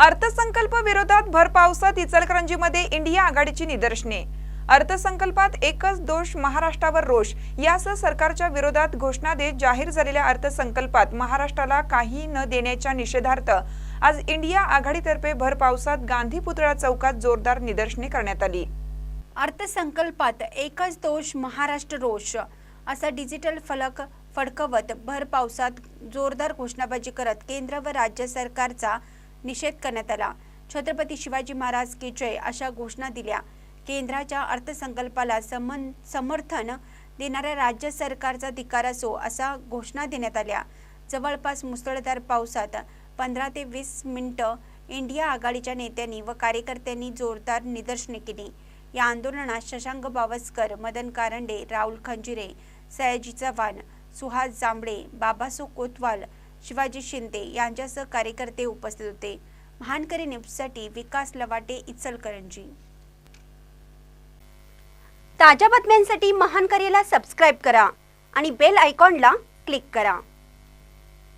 अर्थसंकल्प विरोधात भर पावसात इचलकरंजीमध्ये इंडिया आघाडीची निदर्शने. अर्थसंकल्पात एकच दोष महाराष्ट्रावर रोष. यासह सरकारच्या विरोधात घोषणा देत जाहीर झालेल्या अर्थसंकल्पात महाराष्ट्राला काही न देण्याच्या निषेधार्थ आज इंडिया आघाडीतर्फे भर पावसात गांधी पुतळा चौकात जोरदार निदर्शने करण्यात आली. अर्थसंकल्पात एकच दोष महाराष्ट्र रोष. असा डिजिटल फलक फडकवत भर पावसात जोरदार घोषणाबाजी करत केंद्र व राज्य सरकारचा निषेध करण्यात आला. छत्रपती शिवाजी महाराज की जय अशा घोषणा दिल्या. केंद्राच्या अर्थसंकल्पाला समन समर्थन देणाऱ्या राज्य सरकारचा धिकार असो असा घोषणा देण्यात आल्या. जवळपास मुसळधार पावसात पंधरा ते वीस मिनिटं इंडिया आघाडीच्या नेत्यांनी व कार्यकर्त्यांनी जोरदार निदर्शने केली. या आंदोलनात शशांक बावस्कर मदन कारंडे राहुल खंजिरे सयाजी चव्हाण सुहास जांभळे बाबासो कोतवाल शिवाजी शिंदे यांच्यासह कार्यकर्ते उपस्थित होते. महानकरी न्यूजसाठी विकास लवाटे इचलकरंजी. ताज्या बातम्यांसाठी महानकरीला सबस्क्राईब करा आणि बेल आयकॉनला क्लिक करा.